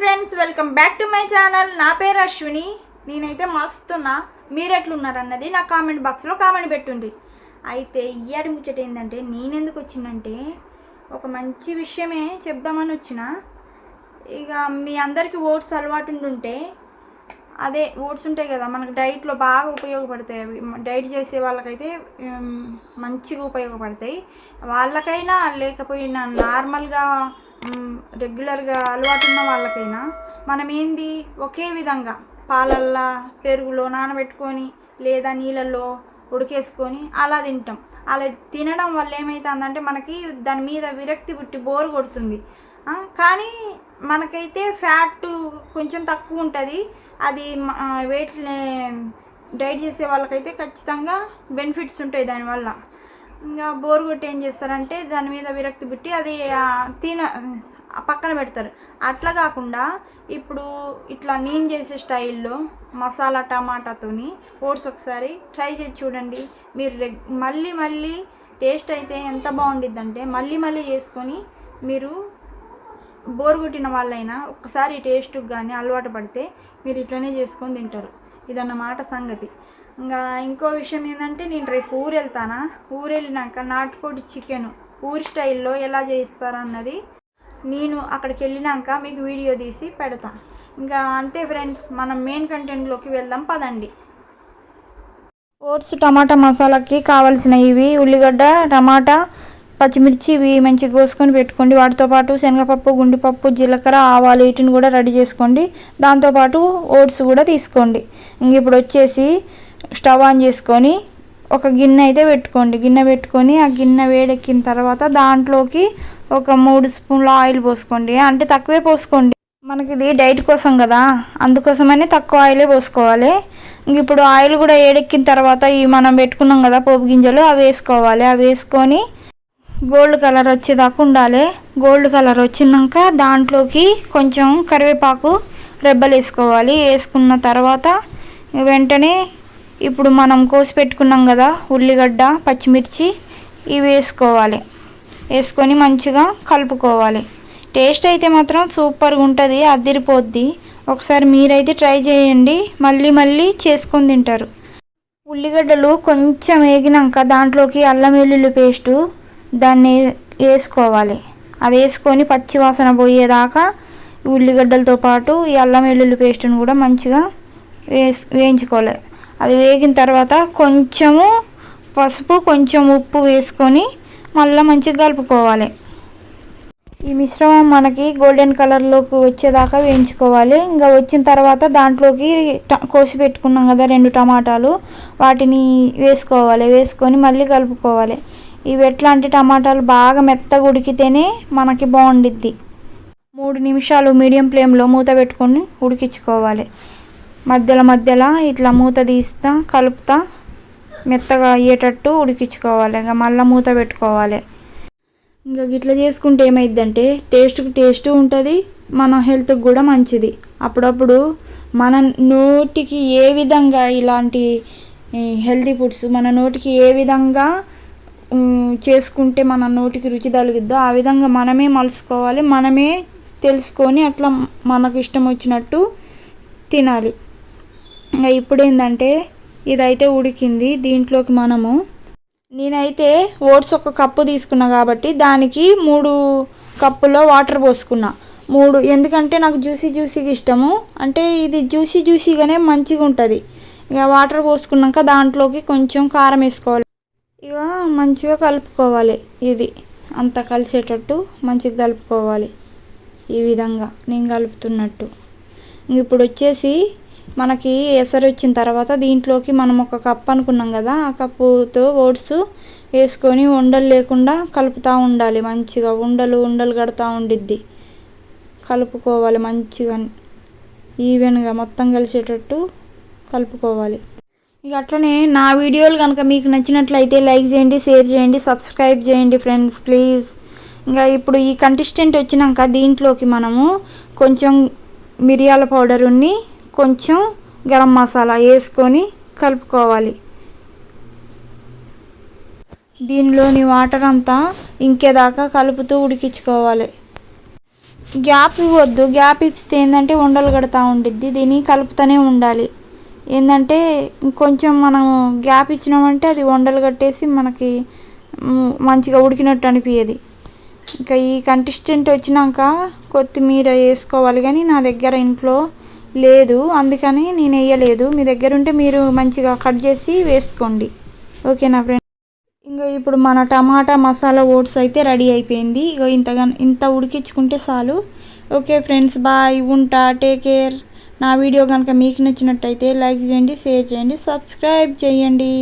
Friends welcome back to my channel నా పేరు అశ్విని. నేనైతే మస్తున్నా. మీరు ఎట్లున్నారన్నది నా కామెంట్ బాక్స్లో కామెంట్ పెట్టుండ్రి అయితే ఇయ్యాడి ముచ్చట ఏంటంటే నేనెందుకు వచ్చిందంటే ఒక మంచి విషయమే చెప్దామని వచ్చిన. ఇక మీ అందరికీ ఓట్స్ అలవాటు ఉంటే అదే ఓట్స్ ఉంటాయి కదా మనకు డైట్లో బాగా ఉపయోగపడతాయి అవి. డైట్ చేసే వాళ్ళకైతే మంచిగా ఉపయోగపడతాయి. వాళ్ళకైనా లేకపోయినా నార్మల్గా రెగ్యులర్గా అలవాటు ఉన్న వాళ్ళకైనా మనం ఏంది ఒకే విధంగా పాలల్లో పెరుగులో నానబెట్టుకొని లేదా నీళ్ళల్లో ఉడికేసుకొని అలా తింటాం. అలా తినడం వల్ల ఏమవుతుందంటే మనకి దాని మీద విరక్తి పుట్టి బోరు కొడుతుంది. కానీ మనకైతే ఫ్యాట్ కొంచెం తక్కువ ఉంటుంది. అది వెయిట్ డైట్ చేసే వాళ్ళకైతే ఖచ్చితంగా బెనిఫిట్స్ ఉంటాయి దానివల్ల. ఇంకా బోర్ కొట్టి ఏం చేస్తారంటే దాని మీద విరక్తి పెట్టి అది తిన పక్కన పెడతారు. అట్లా కాకుండా ఇప్పుడు ఇట్లా నేను చేసే స్టైల్లో మసాలా టమాటాతోని ఓట్స్ ఒకసారి ట్రై చేసి చూడండి. మీరు రెగ్ మళ్ళీ మళ్ళీ టేస్ట్ అయితే ఎంత బాగుండిద్దంటే మళ్ళీ మళ్ళీ చేసుకొని మీరు బోర్ కొట్టిన వాళ్ళైనా ఒక్కసారి టేస్ట్కి కానీ అలవాటు పడితే మీరు ఇట్లనే చేసుకొని తింటారు. ఇదన్నమాట సంగతి. ఇంకా ఇంకో విషయం ఏంటంటే నేను రేపు ఊరు వెళ్తానా? ఊరు వెళ్ళినాక నాటుకోడి చికెన్ ఊరి స్టైల్లో ఎలా చేస్తారన్నది నేను అక్కడికి వెళ్ళినాక మీకు వీడియో తీసి పెడతాను ఇంకా అంతే ఫ్రెండ్స్ మనం మెయిన్ కంటెంట్లోకి వెళ్దాం పదండి. ఓట్స్ టమాటా మసాలాకి కావాల్సిన ఇవి ఉల్లిగడ్డ టమాటా పచ్చిమిర్చి ఇవి మంచిగా కోసుకొని పెట్టుకోండి. వాటితో పాటు శనగపప్పు గుండెపప్పు జీలకర్ర ఆవాలు వీటిని కూడా రెడీ చేసుకోండి. దాంతోపాటు ఓట్స్ కూడా తీసుకోండి. ఇంక ఇప్పుడు వచ్చేసి స్టవ్ ఆన్ చేసుకొని ఒక గిన్నె అయితే పెట్టుకోండి. గిన్నె పెట్టుకొని ఆ గిన్నె వేడెక్కిన తర్వాత దాంట్లోకి ఒక మూడు స్పూన్ల ఆయిల్ పోసుకోండి. అంటే తక్కువే పోసుకోండి. మనకి ఇది డైట్ కోసం కదా. అందుకోసమని తక్కువ ఆయిలే పోసుకోవాలి. ఇంక ఇప్పుడు ఆయిల్ కూడా ఏడెక్కిన తర్వాత ఈ మనం పెట్టుకున్నాం కదా పోపు గింజలు అవి వేసుకోవాలి. అవి వేసుకొని గోల్డ్ కలర్ వచ్చేదాకా ఉండాలి. గోల్డ్ కలర్ వచ్చినాక దాంట్లోకి కొంచెం కరివేపాకు రెబ్బలు వేసుకోవాలి. వేసుకున్న తర్వాత వెంటనే ఇప్పుడు మనం కోసి పెట్టుకున్నాం కదా ఉల్లిగడ్డ పచ్చిమిర్చి ఇవి వేసుకోవాలి. వేసుకొని మంచిగా కలుపుకోవాలి. టేస్ట్ అయితే మాత్రం సూపర్గా ఉంటుంది అదిరిపోద్ది. ఒకసారి మీరైతే ట్రై చేయండి మళ్ళీ మళ్ళీ చేసుకొని తింటారు. ఉల్లిగడ్డలు కొంచెం వేగినాక దాంట్లోకి అల్లం వెల్లుల్లి పేస్టు దాన్ని వేసుకోవాలి. అది వేసుకొని పచ్చి వాసన పోయేదాకా ఉల్లిగడ్డలతో పాటు ఈ అల్లం వెల్లుల్లి పేస్టును కూడా మంచిగా వేసి వేయించుకోవాలి. అది వేగిన తర్వాత కొంచెము పసుపు కొంచెం ఉప్పు వేసుకొని మళ్ళీ మంచిగా కలుపుకోవాలి. ఈ మిశ్రమం మనకి గోల్డెన్ కలర్లోకి వచ్చేదాకా వేయించుకోవాలి. ఇంకా వచ్చిన తర్వాత దాంట్లోకి ట- కోసి పెట్టుకున్నాం కదా రెండు టమాటాలు. వాటిని వేసుకోవాలి. వేసుకొని మళ్ళీ కలుపుకోవాలి. ఇవి ఎట్లాంటి టమాటాలు? బాగా మెత్తగా ఉడికితేనే మనకి బాగుండిద్ది. మూడు నిమిషాలు మీడియం ఫ్లేమ్లో మూత పెట్టుకొని ఉడికించుకోవాలి. మధ్యలో మధ్యలో ఇట్లా మూత తీస్తా కలుపుతా మెత్తగా అయ్యేటట్టు ఉడికించుకోవాలి. ఇంకా మళ్ళీ మూత పెట్టుకోవాలి. ఇంకా ఇట్లా చేసుకుంటే ఏమైందంటే టేస్ట్కి టేస్ట్ ఉంటుంది మన హెల్త్కి కూడా మంచిది. అప్పుడప్పుడు మన నోటికి ఏ విధంగా ఇలాంటి హెల్తీ ఫుడ్స్ మన నోటికి ఏ విధంగా చేసుకుంటే మన నోటికి రుచి తగిలిద్దో ఆ విధంగా మనమే మలుసుకోవాలి. మనమే తెలుసుకొని అట్లా మనకు ఇష్టం వచ్చినట్టు తినాలి. ఇంకా ఇప్పుడు ఏంటంటే ఇదైతే ఉడికింది దీంట్లోకి మనము. నేనైతే ఓట్స్ ఒక కప్పు తీసుకున్నా కాబట్టి దానికి మూడు కప్పులో వాటర్ పోసుకున్నా. మూడు ఎందుకంటే నాకు జ్యూసీ జ్యూసీగా ఇష్టము. అంటే ఇది జ్యూసీ జ్యూసీగానే మంచిగా ఉంటుంది. ఇక వాటర్ పోసుకున్నాక దాంట్లోకి కొంచెం కారం వేసుకోవాలి. ఇక మంచిగా కలుపుకోవాలి ఇది. అంత కలిసేటట్టు మంచిగా కలుపుకోవాలి. ఈ విధంగా నేను కలుపుతున్నట్టు. ఇప్పుడు వచ్చేసి మనకి ఎసరు వచ్చిన తర్వాత దీంట్లోకి మనం ఒక కప్ అనుకున్నాం కదా ఆ కప్పుతో ఓట్స్ వేసుకొని ఉండలు లేకుండా కలుపుతూ ఉండాలి. మంచిగా ఉండలు ఉండలు కడతా ఉండిద్ది. కలుపుకోవాలి మంచిగా. ఈవెన్గా మొత్తం కలిసేటట్టు కలుపుకోవాలి. ఇక అట్లనే నా వీడియోలు కనుక మీకు నచ్చినట్లయితే లైక్ చేయండి షేర్ చేయండి సబ్స్క్రైబ్ చేయండి ఫ్రెండ్స్ ప్లీజ్. ఇంకా ఇప్పుడు ఈ కంటిస్టెంట్ వచ్చినాక దీంట్లోకి మనము కొంచెం మిరియాల పౌడరుని కొంచెం గరం మసాలా వేసుకొని కలుపుకోవాలి. దీనిలోని వాటర్ అంతా ఇంకేదాకా కలుపుతూ ఉడికించుకోవాలి. గ్యాప్ ఇవ్వద్దు. గ్యాప్ ఇస్తే ఏంటంటే ఉండలు కడతా ఉండిద్ది. దీన్ని కలుపుతూనే ఉండాలి. ఏంటంటే కొంచెం మనం గ్యాప్ ఇచ్చినామంటే అది వండలు కట్టేసి మనకి మంచిగా ఉడికినట్టు అనిపించేది ఇంకా ఈ కంటిస్టెంట్ వచ్చినాక కొత్తిమీర వేసుకోవాలి. కానీ నా దగ్గర ఇంట్లో లేదు అందుకని నేను వేయలేదు. మీ దగ్గర ఉంటే మీరు మంచిగా కట్ చేసి వేసుకోండి. ఓకేనా ఫ్రెండ్. ఇంకా ఇప్పుడు మన టమాటా మసాలా ఓట్స్ అయితే రెడీ అయిపోయింది. ఇగో ఇంతగా ఇంత ఉడికించుకుంటే చాలు. ఓకే ఫ్రెండ్స్ బాయ్ ఉంటా టేక్ కేర్. నా వీడియో కనుక మీకు నచ్చినట్టయితే లైక్ చేయండి షేర్ చేయండి సబ్స్క్రైబ్ చేయండి.